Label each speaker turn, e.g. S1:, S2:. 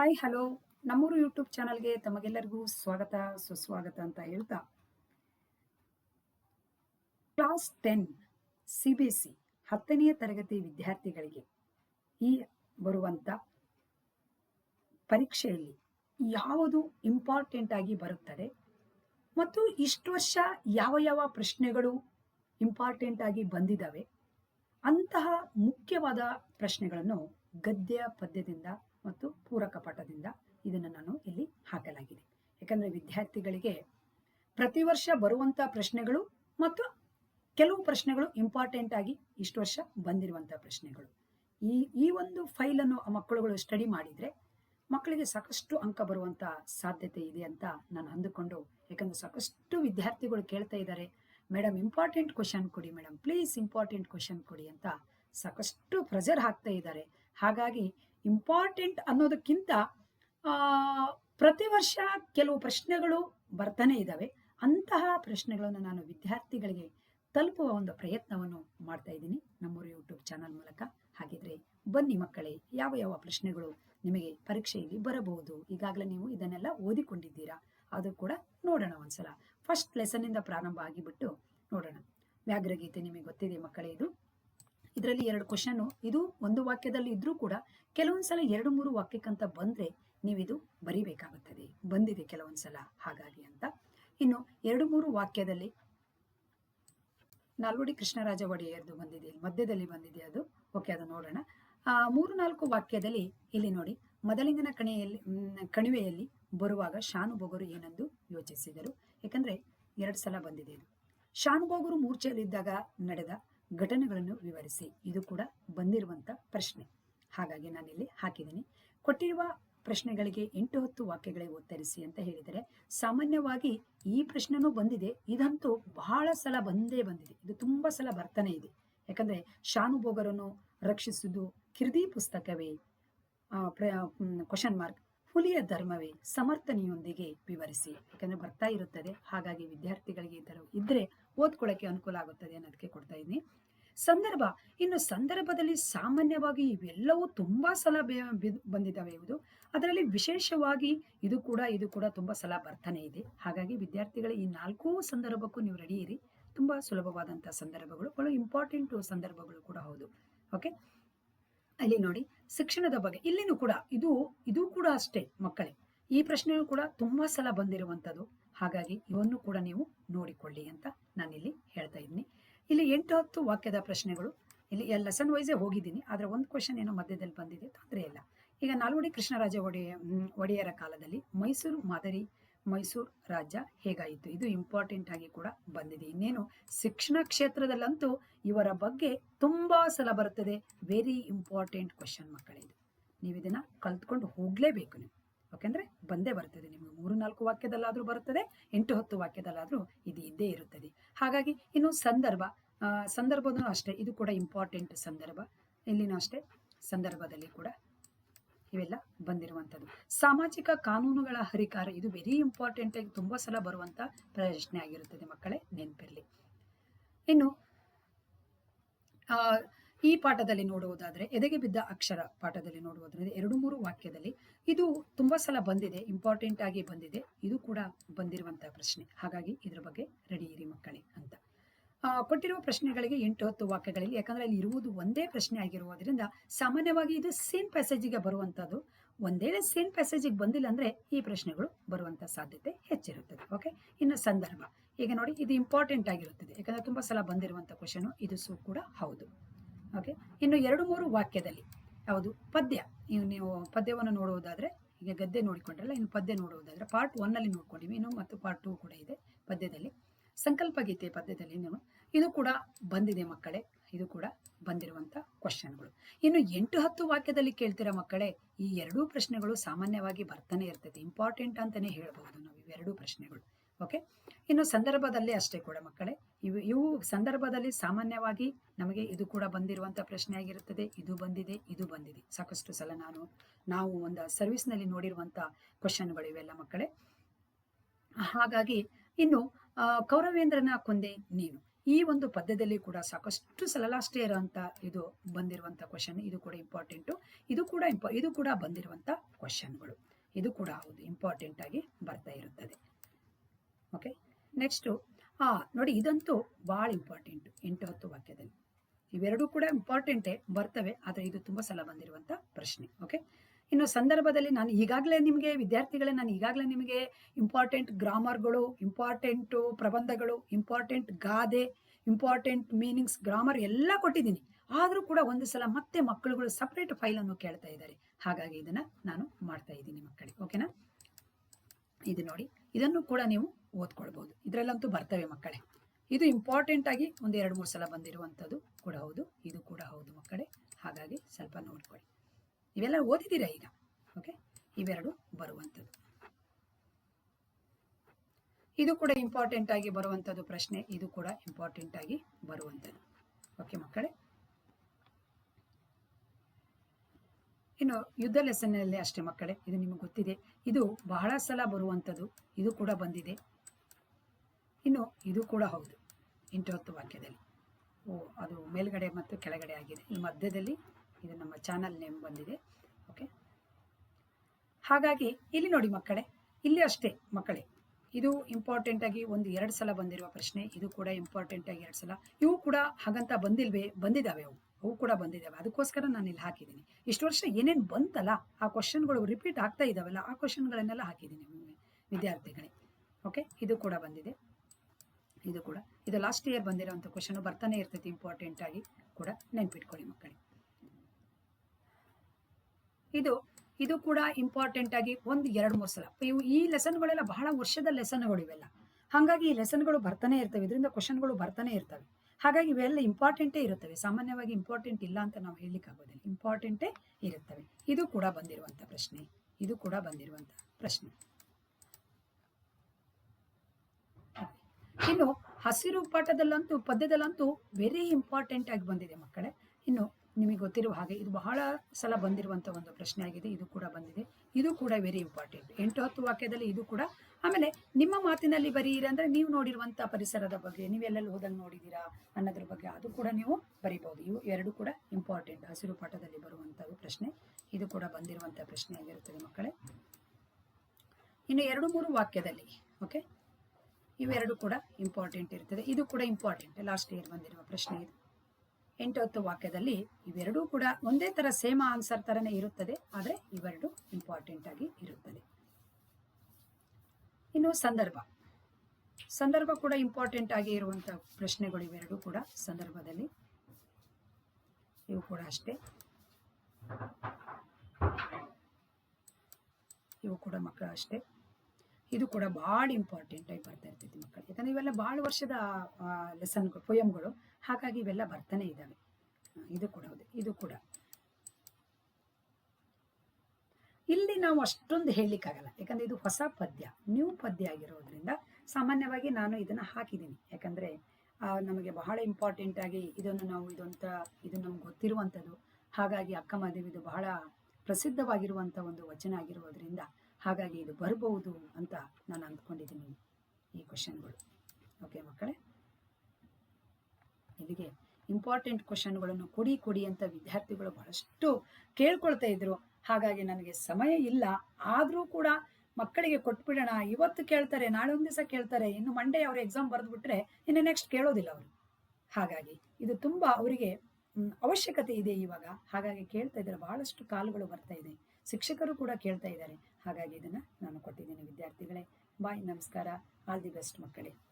S1: Hi, hello. ನಮ್ಮೂರು YouTube ಚಾನಲ್ಗೆ ತಮಗೆಲ್ಲರಿಗೂ ಸ್ವಾಗತ, ಸುಸ್ವಾಗತ ಅಂತ ಹೇಳ್ತಾ. Class ten, C B S C ಹತ್ತನೆಯ ತರಗತಿ ವಿದ್ಯಾರ್ಥಿಗಳಿಗೆ ಈ ಬರುವಂತ ಪರೀಕ್ಷೆಯಲ್ಲಿ ಯಾವುದು ಇಂಪಾರ್ಟೆಂಟ್ ಆಗಿ ಬರುತ್ತದೆ ಮತ್ತು ಇಷ್ಟು ವರ್ಷ ಯಾವ ಯಾವ ಪ್ರಶ್ನೆಗಳು ಇಂಪಾರ್ಟೆಂಟ್ ಆಗಿ ಬಂದಿದ್ದಾವೆ ಅಂತಹ ಮುಖ್ಯವಾದ ಪ್ರಶ್ನೆಗಳನ್ನು ಗದ್ಯ ಪದ್ಯದಿಂದ ಮತ್ತು ಪೂರಕ ಪಾಠದಿಂದ ಇದನ್ನು ನಾನು ಇಲ್ಲಿ ಹಾಕಲಾಗಿದೆ. ಯಾಕಂದರೆ ವಿದ್ಯಾರ್ಥಿಗಳಿಗೆ ಪ್ರತಿ ವರ್ಷ ಬರುವಂತ ಪ್ರಶ್ನೆಗಳು ಮತ್ತು ಕೆಲವು ಪ್ರಶ್ನೆಗಳು ಇಂಪಾರ್ಟೆಂಟ್ ಆಗಿ ಇಷ್ಟು ವರ್ಷ ಬಂದಿರುವಂಥ ಪ್ರಶ್ನೆಗಳು. ಈ ಈ ಒಂದು ಫೈಲನ್ನು ಮಕ್ಕಳುಗಳು ಸ್ಟಡಿ ಮಾಡಿದ್ರೆ ಮಕ್ಕಳಿಗೆ ಸಾಕಷ್ಟು ಅಂಕ ಬರುವಂತ ಸಾಧ್ಯತೆ ಇದೆ ಅಂತ ನಾನು ಅಂದುಕೊಂಡು, ಯಾಕಂದರೆ ಸಾಕಷ್ಟು ವಿದ್ಯಾರ್ಥಿಗಳು ಕೇಳ್ತಾ ಇದ್ದಾರೆ ಮೇಡಮ್ ಇಂಪಾರ್ಟೆಂಟ್ ಕ್ವಶನ್ ಕೊಡಿ ಮೇಡಮ್ ಪ್ಲೀಸ್ ಇಂಪಾರ್ಟೆಂಟ್ ಕ್ವಶನ್ ಕೊಡಿ ಅಂತ ಸಾಕಷ್ಟು ಪ್ರೆಜರ್ ಹಾಕ್ತಾ ಇದ್ದಾರೆ. ಹಾಗಾಗಿ ಇಂಪಾರ್ಟೆಂಟ್ ಅನ್ನೋದಕ್ಕಿಂತ ಪ್ರತಿ ವರ್ಷ ಕೆಲವು ಪ್ರಶ್ನೆಗಳು ಬರ್ತಾನೆ ಇದ್ದಾವೆ ಅಂತಹ ಪ್ರಶ್ನೆಗಳನ್ನು ನಾನು ವಿದ್ಯಾರ್ಥಿಗಳಿಗೆ ತಲುಪುವ ಒಂದು ಪ್ರಯತ್ನವನ್ನು ಮಾಡ್ತಾ ಇದ್ದೀನಿ ನಮ್ಮೂರು ಯೂಟ್ಯೂಬ್ ಚಾನಲ್ ಮೂಲಕ. ಹಾಗಿದ್ರೆ ಬನ್ನಿ ಮಕ್ಕಳೇ, ಯಾವ ಯಾವ ಪ್ರಶ್ನೆಗಳು ನಿಮಗೆ ಪರೀಕ್ಷೆಯಲ್ಲಿ ಬರಬಹುದು? ಈಗಾಗಲೇ ನೀವು ಇದನ್ನೆಲ್ಲ ಓದಿಕೊಂಡಿದ್ದೀರಾ? ಅದು ಕೂಡ ನೋಡೋಣ ಒಂದ್ಸಲ. ಫಸ್ಟ್ ಲೆಸನ್ ಇಂದ ಪ್ರಾರಂಭ ಆಗಿಬಿಟ್ಟು ನೋಡೋಣ. ವ್ಯಾಘ್ರಗೀತೆ ನಿಮಗೆ ಗೊತ್ತಿದೆ ಮಕ್ಕಳೇ ಇದು. ಇದರಲ್ಲಿ ಎರಡು ಕ್ವಶನ್ ಇದು ಒಂದು ವಾಕ್ಯದಲ್ಲಿ ಇದ್ರೂ ಕೂಡ ಕೆಲವೊಂದ್ಸಲ ಎರಡು ಮೂರು ವಾಕ್ಯಕ್ಕಂತ ಬಂದ್ರೆ ನೀವಿದು ಬರಿಬೇಕಾಗುತ್ತದೆ. ಬಂದಿದೆ ಕೆಲವೊಂದ್ಸಲ ಹಾಗಾಗಿ ಅಂತ. ಇನ್ನು ಎರಡು ಮೂರು ವಾಕ್ಯದಲ್ಲಿ ನಾಲ್ವಡಿ ಕೃಷ್ಣರಾಜ ಒಡೆಯರ್ದು ಬಂದಿದೆ ಮಧ್ಯದಲ್ಲಿ ಬಂದಿದೆ ಅದು. ಓಕೆ ಅದು ನೋಡೋಣ. ಆ, ಮೂರು ನಾಲ್ಕು ವಾಕ್ಯದಲ್ಲಿ ಇಲ್ಲಿ ನೋಡಿ ಮೊದಲಿಂಗನ ಕಣಿಯಲ್ಲಿ ಕಣಿವೆಯಲ್ಲಿ ಬರುವಾಗ ಶಾನುಭೋಗರು ಏನೆಂದು ಯೋಚಿಸಿದರು. ಯಾಕಂದ್ರೆ ಎರಡು ಸಲ ಬಂದಿದೆ ಇದು. ಶಾನುಭೋಗರು ಮೂರ್ಛೆಯಲ್ಲಿದ್ದಾಗ ನಡೆದ ಘಟನೆಗಳನ್ನು ವಿವರಿಸಿ. ಇದು ಕೂಡ ಬಂದಿರುವಂತ ಪ್ರಶ್ನೆ. ಹಾಗಾಗಿ ನಾನಿಲ್ಲಿ ಹಾಕಿದ್ದೀನಿ. ಕೊಟ್ಟಿರುವ ಪ್ರಶ್ನೆಗಳಿಗೆ ಎಂಟು ಹತ್ತು ವಾಕ್ಯಗಳಿಗೆ ಉತ್ತರಿಸಿ ಅಂತ ಹೇಳಿದರೆ, ಸಾಮಾನ್ಯವಾಗಿ ಈ ಪ್ರಶ್ನೆನೂ ಬಂದಿದೆ. ಇದಂತೂ ಬಹಳ ಸಲ ಬಂದೇ ಬಂದಿದೆ. ಇದು ತುಂಬಾ ಸಲ ಬರ್ತಾನೆ ಇದೆ. ಯಾಕಂದ್ರೆ ಶಾನುಭೋಗರನ್ನು ರಕ್ಷಿಸುವುದು ಕಿರ್ದಿ ಪುಸ್ತಕವೇ ಕ್ವಶನ್ ಮಾರ್ಕ್ ಹುಲಿಯ ಧರ್ಮವೇ ಸಮರ್ಥನೆಯೊಂದಿಗೆ ವಿವರಿಸಿ. ಯಾಕಂದ್ರೆ ಬರ್ತಾ ಇರುತ್ತದೆ. ಹಾಗಾಗಿ ವಿದ್ಯಾರ್ಥಿಗಳಿಗೆ ಈ ಇದ್ರೆ ಓದ್ಕೊಳ್ಳೋಕೆ ಅನುಕೂಲ ಆಗುತ್ತದೆ ಅನ್ನೋದಕ್ಕೆ ಕೊಡ್ತಾ ಇದ್ದೀನಿ. ಸಂದರ್ಭ. ಇನ್ನು ಸಂದರ್ಭದಲ್ಲಿ ಸಾಮಾನ್ಯವಾಗಿ ಇವೆಲ್ಲವೂ ತುಂಬಾ ಸಲ ಬಂದಿದ್ದಾವೆ ಇವುದು. ಅದರಲ್ಲಿ ವಿಶೇಷವಾಗಿ ಇದು ಕೂಡ ಇದು ಕೂಡ ತುಂಬಾ ಸಲ ಬರ್ತಾನೆ ಇದೆ. ಹಾಗಾಗಿ ವಿದ್ಯಾರ್ಥಿಗಳ ಈ ನಾಲ್ಕೂ ಸಂದರ್ಭಕ್ಕೂ ನೀವು ರೆಡಿ ಇರಿ. ತುಂಬಾ ಸುಲಭವಾದಂತಹ ಸಂದರ್ಭಗಳು, ಬಹಳ ಇಂಪಾರ್ಟೆಂಟ್ ಸಂದರ್ಭಗಳು ಕೂಡ ಹೌದು. ಓಕೆ ಅಲ್ಲಿ ನೋಡಿ, ಶಿಕ್ಷಣದ ಬಗ್ಗೆ. ಇಲ್ಲಿನೂ ಕೂಡ, ಇದು ಇದು ಕೂಡ ಅಷ್ಟೇ ಮಕ್ಕಳೇ. ಈ ಪ್ರಶ್ನೆಯೂ ಕೂಡ ತುಂಬಾ ಸಲ ಬಂದಿರುವಂಥದ್ದು. ಹಾಗಾಗಿ ಇವನ್ನು ಕೂಡ ನೀವು ನೋಡಿಕೊಳ್ಳಿ ಅಂತ ನಾನಿಲ್ಲಿ ಎಂಟು ಹತ್ತು ವಾಕ್ಯದ ಪ್ರಶ್ನೆಗಳು. ಇಲ್ಲಿ ಲೆಸನ್ ವೈಸೇ ಹೋಗಿದ್ದೀನಿ. ಆದರೆ ಒಂದು ಕ್ವಶನ್ ಏನೋ ಮಧ್ಯದಲ್ಲಿ ಬಂದಿದೆ. ತೊಂದರೆ ಇಲ್ಲ. ಈಗ ನಾಲ್ವಡಿ ಕೃಷ್ಣರಾಜ ಒಡೆಯ ಒಡೆಯರ ಕಾಲದಲ್ಲಿ ಮೈಸೂರು ಮಾದರಿ ಮೈಸೂರು ರಾಜ್ಯ ಹೇಗಾಯಿತು? ಇದು ಇಂಪಾರ್ಟೆಂಟ್ ಆಗಿ ಕೂಡ ಬಂದಿದೆ. ಇನ್ನೇನು, ಶಿಕ್ಷಣ ಕ್ಷೇತ್ರದಲ್ಲಂತೂ ಇವರ ಬಗ್ಗೆ ತುಂಬ ಸಲ ಬರುತ್ತದೆ. ವೆರಿ ಇಂಪಾರ್ಟೆಂಟ್ ಕ್ವಶನ್ ಮಕ್ಕಳಿದು ನೀವು ಇದನ್ನು ಕಲ್ತ್ಕೊಂಡು ಹೋಗಲೇಬೇಕು ನೀವು. ಯಾಕೆಂದರೆ ಬಂದೇ ಬರ್ತದೆ. ನಿಮಗೆ ಮೂರು ನಾಲ್ಕು ವಾಕ್ಯದಲ್ಲಾದರೂ ಬರುತ್ತದೆ, ಎಂಟು ಹತ್ತು ವಾಕ್ಯದಲ್ಲಾದರೂ ಇದು ಇದ್ದೇ ಇರುತ್ತದೆ. ಹಾಗಾಗಿ ಇನ್ನು ಸಂದರ್ಭ ಸಂದರ್ಭದೂ ಅಷ್ಟೇ, ಇದು ಕೂಡ ಇಂಪಾರ್ಟೆಂಟ್ ಸಂದರ್ಭ. ಇಲ್ಲಿನೂ ಅಷ್ಟೇ, ಸಂದರ್ಭದಲ್ಲಿ ಕೂಡ ಇವೆಲ್ಲ ಬಂದಿರುವಂಥದ್ದು. ಸಾಮಾಜಿಕ ಕಾನೂನುಗಳ ಹರಿಕಾರ, ಇದು ವೆರಿ ಇಂಪಾರ್ಟೆಂಟ್ ಆಗಿ ತುಂಬ ಸಲ ಬರುವಂಥ ಪ್ರಶ್ನೆ ಆಗಿರುತ್ತದೆ ಮಕ್ಕಳೇ, ನೆನಪಿರಲಿ. ಇನ್ನು ಈ ಪಾಠದಲ್ಲಿ ನೋಡುವುದಾದರೆ, ಎದೆಗೆ ಬಿದ್ದ ಅಕ್ಷರ ಪಾಠದಲ್ಲಿ ನೋಡುವುದಾದ್ರೆ ಎರಡು ಮೂರು ವಾಕ್ಯದಲ್ಲಿ ಇದು ತುಂಬ ಸಲ ಬಂದಿದೆ ಇಂಪಾರ್ಟೆಂಟ್ ಆಗಿ ಬಂದಿದೆ, ಇದು ಕೂಡ ಬಂದಿರುವಂಥ ಪ್ರಶ್ನೆ. ಹಾಗಾಗಿ ಇದರ ಬಗ್ಗೆ ರೆಡಿ ಇರಿ ಮಕ್ಕಳೇ ಅಂತ. ಕೊಟ್ಟಿರುವ ಪ್ರಶ್ನೆಗಳಿಗೆ ಎಂಟು ಹತ್ತು ವಾಕ್ಯಗಳಲ್ಲಿ, ಯಾಕಂದರೆ ಅಲ್ಲಿ ಇರುವುದು ಒಂದೇ ಪ್ರಶ್ನೆ ಆಗಿರುವುದರಿಂದ ಸಾಮಾನ್ಯವಾಗಿ ಇದು ಸೇಮ್ ಪ್ಯಾಸೇಜಿಗೆ ಬರುವಂಥದ್ದು ಒಂದೇ ಸೇಮ್ ಪ್ಯಾಸೇಜಿಗೆ ಬಂದಿಲ್ಲ ಅಂದರೆ ಈ ಪ್ರಶ್ನೆಗಳು ಬರುವಂಥ ಸಾಧ್ಯತೆ ಹೆಚ್ಚಿರುತ್ತದೆ. ಓಕೆ ಇನ್ನು ಸಂದರ್ಭ. ಈಗ ನೋಡಿ, ಇದು ಇಂಪಾರ್ಟೆಂಟ್ ಆಗಿರುತ್ತದೆ. ಯಾಕಂದರೆ ತುಂಬ ಸಲ ಬಂದಿರುವಂಥ ಕ್ವಶನು ಇದು ಸು ಕೂಡ ಹೌದು. ಓಕೆ ಇನ್ನು ಎರಡು ಮೂರು ವಾಕ್ಯದಲ್ಲಿ. ಯಾವುದು? ಪದ್ಯ. ಇನ್ನು ನೀವು ಪದ್ಯವನ್ನು ನೋಡುವುದಾದರೆ, ಈಗ ಗದ್ದೆ ನೋಡಿಕೊಂಡ್ರಲ್ಲ, ಇನ್ನು ಪದ್ಯ ನೋಡುವುದಾದರೆ ಪಾರ್ಟ್ ಒನ್ನಲ್ಲಿ ನೋಡ್ಕೊಂಡಿವಿ. ಇನ್ನು ಮತ್ತು ಪಾರ್ಟ್ ಟೂ ಕೂಡ ಇದೆ ಪದ್ಯದಲ್ಲಿ. ಸಂಕಲ್ಪ ಗೀತೆ ಪದ್ಯದಲ್ಲಿ ನೀವು ಇದು ಕೂಡ ಬಂದಿದೆ ಮಕ್ಕಳೇ. ಇದು ಕೂಡ ಬಂದಿರುವಂತ ಕ್ವಶನ್ಗಳು ಇನ್ನು ಎಂಟು ಹತ್ತು ವಾಕ್ಯದಲ್ಲಿ ಕೇಳ್ತಿರೋ ಮಕ್ಕಳೇ? ಈ ಎರಡೂ ಪ್ರಶ್ನೆಗಳು ಸಾಮಾನ್ಯವಾಗಿ ಬರ್ತಾನೆ ಇರ್ತೈತೆ ಇಂಪಾರ್ಟೆಂಟ್ ಅಂತಾನೆ ಹೇಳಬಹುದು ನಾವು ಇವೆರಡೂ ಪ್ರಶ್ನೆಗಳು. ಓಕೆ ಇನ್ನು ಸಂದರ್ಭದಲ್ಲಿ ಅಷ್ಟೇ ಕೂಡ ಮಕ್ಕಳೇ. ಇವು ಇವು ಸಂದರ್ಭದಲ್ಲಿ ಸಾಮಾನ್ಯವಾಗಿ ನಮಗೆ ಇದು ಕೂಡ ಬಂದಿರುವಂತ ಪ್ರಶ್ನೆ ಆಗಿರುತ್ತದೆ. ಇದು ಬಂದಿದೆ ಇದು ಬಂದಿದೆ. ಸಾಕಷ್ಟು ಸಲ ನಾನು, ನಾವು ಒಂದು ಸರ್ವಿಸ್ನಲ್ಲಿ ನೋಡಿರುವಂತ ಕ್ವಶನ್ಗಳು ಇವೆಲ್ಲ ಮಕ್ಕಳೇ. ಹಾಗಾಗಿ ಇನ್ನು ಕೌರವೇಂದ್ರನ ಕೊಂದೆ ನೀನು. ಈ ಒಂದು ಪದ್ಯದಲ್ಲಿ ಕೂಡ ಸಾಕಷ್ಟು ಸಲ ಇರುವಂತ ಇದು ಬಂದಿರುವಂತ ಕ್ವಶನ್ ಇದು ಕೂಡ ಇಂಪಾರ್ಟೆಂಟು ಇದು ಕೂಡ ಇಂಪ ಇದು ಕೂಡ ಬಂದಿರುವಂತ ಕ್ವಶನ್ಗಳು ಇದು ಕೂಡ ಹೌದು ಇಂಪಾರ್ಟೆಂಟ್ ಆಗಿ ಬರ್ತಾ ಇರುತ್ತದೆ. ಓಕೆ ನೆಕ್ಸ್ಟು ಆ, ನೋಡಿ ಇದಂತೂ ಭಾಳ ಇಂಪಾರ್ಟೆಂಟ್ ಎಂಟು ಹತ್ತು ವಾಕ್ಯದಲ್ಲಿ. ಇವೆರಡೂ ಕೂಡ ಇಂಪಾರ್ಟೆಂಟೇ ಬರ್ತವೆ, ಆದರೆ ಇದು ತುಂಬ ಸಲ ಬಂದಿರುವಂಥ ಪ್ರಶ್ನೆ. ಓಕೆ ಇನ್ನು ಸಂದರ್ಭದಲ್ಲಿ ನಾನು ಈಗಾಗಲೇ ನಿಮಗೆ, ವಿದ್ಯಾರ್ಥಿಗಳೇ ನಾನು ಈಗಾಗಲೇ ನಿಮಗೆ ಇಂಪಾರ್ಟೆಂಟ್ ಗ್ರಾಮರ್ಗಳು ಇಂಪಾರ್ಟೆಂಟು ಪ್ರಬಂಧಗಳು ಇಂಪಾರ್ಟೆಂಟ್ ಗಾದೆ ಇಂಪಾರ್ಟೆಂಟ್ ಮೀನಿಂಗ್ಸ್ ಗ್ರಾಮರ್ ಎಲ್ಲ ಕೊಟ್ಟಿದ್ದೀನಿ. ಆದರೂ ಕೂಡ ಒಂದು ಸಲ ಮತ್ತೆ ಮಕ್ಕಳುಗಳು ಸಪ್ರೇಟ್ ಫೈಲನ್ನು ಕೇಳ್ತಾ ಇದ್ದಾರೆ. ಹಾಗಾಗಿ ಇದನ್ನು ನಾನು ಮಾಡ್ತಾ ಇದ್ದೀನಿ ಮಕ್ಕಳಿಗೆ ಓಕೆನಾ ಇದು ನೋಡಿ. ಇದನ್ನು ಕೂಡ ನೀವು ಓದ್ಕೊಳ್ಬೋದು. ಇದರಲ್ಲಂತೂ ಬರ್ತವೆ ಮಕ್ಕಳೇ. ಇದು ಇಂಪಾರ್ಟೆಂಟ್ ಆಗಿ ಒಂದು ಎರಡು ಮೂರು ಸಲ ಬಂದಿರುವಂಥದ್ದು ಕೂಡ ಹೌದು. ಇದು ಕೂಡ ಹೌದು ಮಕ್ಕಳೇ. ಹಾಗಾಗಿ ಸ್ವಲ್ಪ ನೋಡ್ಕೊಳ್ಳಿ. ಇವೆಲ್ಲ ಓದಿದ್ದೀರಾ ಈಗ? ಓಕೆ ಇವೆರಡು ಬರುವಂಥದ್ದು. ಇದು ಕೂಡ ಇಂಪಾರ್ಟೆಂಟ್ ಆಗಿ ಬರುವಂಥದ್ದು ಪ್ರಶ್ನೆ, ಇದು ಕೂಡ ಇಂಪಾರ್ಟೆಂಟ್ ಆಗಿ ಬರುವಂಥದ್ದು. ಓಕೆ ಮಕ್ಕಳೇ? ಇನ್ನು ಯುದ್ಧ ಲೆಸನ್ನಲ್ಲಿ ಅಷ್ಟೇ ಮಕ್ಕಳೇ, ಇದು ನಿಮಗೆ ಗೊತ್ತಿದೆ. ಇದು ಬಹಳ ಸಲ ಬರುವಂಥದ್ದು, ಇದು ಕೂಡ ಬಂದಿದೆ. ಇನ್ನು ಇದು ಕೂಡ ಹೌದು, ಎಂಟು ಹತ್ತು ವಾಕ್ಯದಲ್ಲಿ. ಓ, ಅದು ಮೇಲ್ಗಡೆ ಮತ್ತು ಕೆಳಗಡೆ ಆಗಿದೆ. ಈ ಮಧ್ಯದಲ್ಲಿ ಇದು ನಮ್ಮ ಚಾನಲ್ ನೇಮ್ ಬಂದಿದೆ ಓಕೆ ಹಾಗಾಗಿ ಇಲ್ಲಿ ನೋಡಿ ಮಕ್ಕಳೇ, ಇಲ್ಲಿ ಅಷ್ಟೇ ಮಕ್ಕಳೇ, ಇದು ಇಂಪಾರ್ಟೆಂಟ್ ಆಗಿ ಒಂದು ಎರಡು ಸಲ ಬಂದಿರುವ ಪ್ರಶ್ನೆ, ಇದು ಕೂಡ ಇಂಪಾರ್ಟೆಂಟ್ ಆಗಿ ಎರಡು ಸಲ, ಇವು ಕೂಡ ಹಾಗಂತ ಬಂದಿಲ್ವೇ ಬಂದಿದ್ದಾವೆ ಅವು ಅವು ಕೂಡ ಬಂದಿದ್ದಾವೆ ಅದಕ್ಕೋಸ್ಕರ ನಾನು ಇಲ್ಲಿ ಹಾಕಿದ್ದೀನಿ. ಇಷ್ಟು ವರ್ಷ ಏನೇನು ಬಂತಲ್ಲ, ಆ ಕ್ವಶನ್ಗಳು ರಿಪೀಟ್ ಆಗ್ತಾ ಇದ್ದಾವಲ್ಲ ಆ ಕ್ವಶನ್ಗಳನ್ನೆಲ್ಲ ಹಾಕಿದ್ದೀನಿ ವಿದ್ಯಾರ್ಥಿಗಳೇ ಓಕೆ ಇದು ಕೂಡ ಬಂದಿದೆ, ಇದು ಕೂಡ, ಇದು ಲಾಸ್ಟ್ ಇಯರ್ ಬಂದಿರೋಂಥ ಕ್ವಶನ್ ಬರ್ತಾನೆ ಇರ್ತೈತಿ ಇಂಪಾರ್ಟೆಂಟ್ ಆಗಿ ಕೂಡ ನೆನ್ಪಿಟ್ಕೊಳ್ಳಿ ಮಕ್ಕಳೇ. ಇದು ಇದು ಕೂಡ ಇಂಪಾರ್ಟೆಂಟ್ ಆಗಿ ಒಂದು ಎರಡು ಮೂರು ಸಲ. ಇವು ಈ ಲೆಸನ್ಗಳೆಲ್ಲ ಬಹಳ ವರ್ಷದ ಲೆಸನ್ಗಳು ಇವೆಲ್ಲ. ಹಾಗಾಗಿ ಈ ಲೆಸನ್ಗಳು ಬರ್ತಾನೆ ಇರ್ತವೆ. ಇದರಿಂದ ಕ್ವಶನ್ಗಳು ಬರ್ತಾನೆ ಇರ್ತವೆ. ಹಾಗಾಗಿ ಇವೆಲ್ಲ ಇಂಪಾರ್ಟೆಂಟೇ ಇರುತ್ತವೆ. ಸಾಮಾನ್ಯವಾಗಿ ಇಂಪಾರ್ಟೆಂಟ್ ಇಲ್ಲ ಅಂತ ನಾವು ಹೇಳಲಿಕ್ಕಾಗೋದಿಲ್ಲ ಇಂಪಾರ್ಟೆಂಟೇ ಇರುತ್ತವೆ. ಇದು ಕೂಡ ಬಂದಿರುವಂಥ ಪ್ರಶ್ನೆ. ಇದು ಕೂಡ ಬಂದಿರುವಂಥ ಪ್ರಶ್ನೆ. ಇನ್ನು ಹಸಿರು ಪಾಠದಲ್ಲಂತೂ, ಪದ್ಯದಲ್ಲಂತೂ ವೆರಿ ಇಂಪಾರ್ಟೆಂಟ್ ಆಗಿ ಬಂದಿದೆ ಮಕ್ಕಳೇ. ಇನ್ನು ನಿಮಗೆ ಗೊತ್ತಿರುವ ಹಾಗೆ ಇದು ಬಹಳ ಸಲ ಬಂದಿರುವಂಥ ಒಂದು ಪ್ರಶ್ನೆ ಆಗಿದೆ. ಇದು ಕೂಡ ಬಂದಿದೆ. ಇದು ಕೂಡ ವೆರಿ ಇಂಪಾರ್ಟೆಂಟ್ ಎಂಟು ಹತ್ತು ವಾಕ್ಯದಲ್ಲಿ ಇದು ಕೂಡ ಆಮೇಲೆ ನಿಮ್ಮ ಮಾತಿನಲ್ಲಿ ಬರೀರಿ ಅಂದ್ರೆ ನೀವು ನೋಡಿರುವಂಥ ಪರಿಸರದ ಬಗ್ಗೆ, ನೀವೆಲ್ಲೆಲ್ಲಿ ಹೋದಂಗೆ ನೋಡಿದ್ದೀರಾ ಅನ್ನೋದ್ರ ಬಗ್ಗೆ ಅದು ಕೂಡ ನೀವು ಬರೀಬಹುದು. ಇವು ಎರಡು ಕೂಡ ಇಂಪಾರ್ಟೆಂಟ್ ಹಸಿರು ಪಾಠದಲ್ಲಿ ಬರುವಂಥದ್ದು ಪ್ರಶ್ನೆ. ಇದು ಕೂಡ ಬಂದಿರುವಂಥ ಪ್ರಶ್ನೆ ಆಗಿರುತ್ತದೆ ಮಕ್ಕಳೇ. ಇನ್ನು ಎರಡು ಮೂರು ವಾಕ್ಯದಲ್ಲಿ ಓಕೆ ಇವೆರಡು ಕೂಡ ಇಂಪಾರ್ಟೆಂಟ್ ಇರ್ತದೆ. ಇದು ಕೂಡ ಇಂಪಾರ್ಟೆಂಟ್ ಲಾಸ್ಟ್ ಇಯರ್ ಬಂದಿರುವ ಪ್ರಶ್ನೆ ಇದು. ಎಂಟು ಹತ್ತು ವಾಕ್ಯದಲ್ಲಿ ಇವೆರಡೂ ಕೂಡ ಒಂದೇ ತರ ಸೇಮ್ ಆನ್ಸರ್ ತರನೇ ಇರುತ್ತದೆ, ಆದರೆ ಇವೆರಡು ಇಂಪಾರ್ಟೆಂಟ್ ಆಗಿ ಇರುತ್ತದೆ. ಇನ್ನು ಸಂದರ್ಭ. ಸಂದರ್ಭ ಕೂಡ ಇಂಪಾರ್ಟೆಂಟ್ ಆಗಿ ಇರುವಂತಹ ಪ್ರಶ್ನೆಗಳು ಇವೆರಡೂ ಕೂಡ ಸಂದರ್ಭದಲ್ಲಿ. ಇವು ಕೂಡ ಅಷ್ಟೇ. ಇವು ಕೂಡ ಮಕ್ಕಳು ಅಷ್ಟೇ. ಇದು ಕೂಡ ಭಾಳ ಇಂಪಾರ್ಟೆಂಟ್ ಆಗಿ ಬರ್ತಾ ಇರ್ತೈತಿ ಮಕ್ಕಳು. ಯಾಕಂದ್ರೆ ಇವೆಲ್ಲ ಭಾಳ ವರ್ಷದ ಲೆಸನ್ಗಳು ಪೊಯಮ್ಗಳು ಹಾಗಾಗಿ ಇವೆಲ್ಲ ಬರ್ತಾನೆ ಇದ್ದಾವೆ. ಇದು ಕೂಡ ಹೌದು. ಇದು ಕೂಡ. ಇಲ್ಲಿ ನಾವು ಅಷ್ಟೊಂದು ಹೇಳಲಿಕ್ಕಾಗಲ್ಲ. ಯಾಕಂದ್ರೆ ಇದು ಹೊಸ ಪದ್ಯ ನ್ಯೂ ಪದ್ಯ ಆಗಿರೋದ್ರಿಂದ ಸಾಮಾನ್ಯವಾಗಿ ನಾನು ಇದನ್ನ ಹಾಕಿದ್ದೀನಿ. ಯಾಕಂದ್ರೆ ನಮಗೆ ಬಹಳ ಇಂಪಾರ್ಟೆಂಟ್ ಆಗಿ ಇದನ್ನು ನಾವು ಇದೊಂಥ ಇದು ನಮ್ಗೆ ಗೊತ್ತಿರುವಂಥದ್ದು. ಹಾಗಾಗಿ ಅಕ್ಕ ಮಾದೇವಿದು ಬಹಳ ಪ್ರಸಿದ್ಧವಾಗಿರುವಂಥ ಒಂದು ವಚನ ಆಗಿರೋದ್ರಿಂದ ಹಾಗಾಗಿ ಇದು ಬರಬಹುದು ಅಂತ ನಾನು ಅಂದ್ಕೊಂಡಿದ್ದೀನಿ ಈ ಕ್ವಶನ್ಗಳು ಓಕೆ ಮಕ್ಕಳೇ? ಇಲ್ಲಿಗೆ ಇಂಪಾರ್ಟೆಂಟ್ ಕ್ವಶನ್ಗಳನ್ನು ಕೊಡಿ ಕೊಡಿ ಅಂತ ವಿದ್ಯಾರ್ಥಿಗಳು ಬಹಳಷ್ಟು ಕೇಳ್ಕೊಳ್ತಾ ಇದ್ರು. ಹಾಗಾಗಿ ನನಗೆ ಸಮಯ ಇಲ್ಲ. ಆದರೂ ಕೂಡ ಮಕ್ಕಳಿಗೆ ಕೊಟ್ಬಿಡೋಣ. ಇವತ್ತು ಕೇಳ್ತಾರೆ, ನಾಳೆ ಒಂದು ದಿವಸ ಕೇಳ್ತಾರೆ. ಇನ್ನು ಮಂಡೇ ಅವ್ರ ಎಕ್ಸಾಮ್ ಬರೆದ್ಬಿಟ್ರೆ ಇನ್ನು ನೆಕ್ಸ್ಟ್ ಕೇಳೋದಿಲ್ಲ ಅವರು. ಹಾಗಾಗಿ ಇದು ತುಂಬ ಅವರಿಗೆ ಅವಶ್ಯಕತೆ ಇದೆ ಇವಾಗ. ಹಾಗಾಗಿ ಕೇಳ್ತಾ ಇದ್ದಾರೆ, ಬಹಳಷ್ಟು ಕಾಲುಗಳು ಬರ್ತಾ ಇದೆ. ಶಿಕ್ಷಕರು ಕೂಡ ಕೇಳ್ತಾ ಇದ್ದಾರೆ. ಹಾಗಾಗಿ ಇದನ್ನು ನಾನು ಕೊಟ್ಟಿದ್ದೀನಿ ವಿದ್ಯಾರ್ಥಿಗಳೇ. ಬಾಯ್ ನಮಸ್ಕಾರ. ಆಲ್ ದಿ ಬೆಸ್ಟ್ ಮಕ್ಕಳೇ.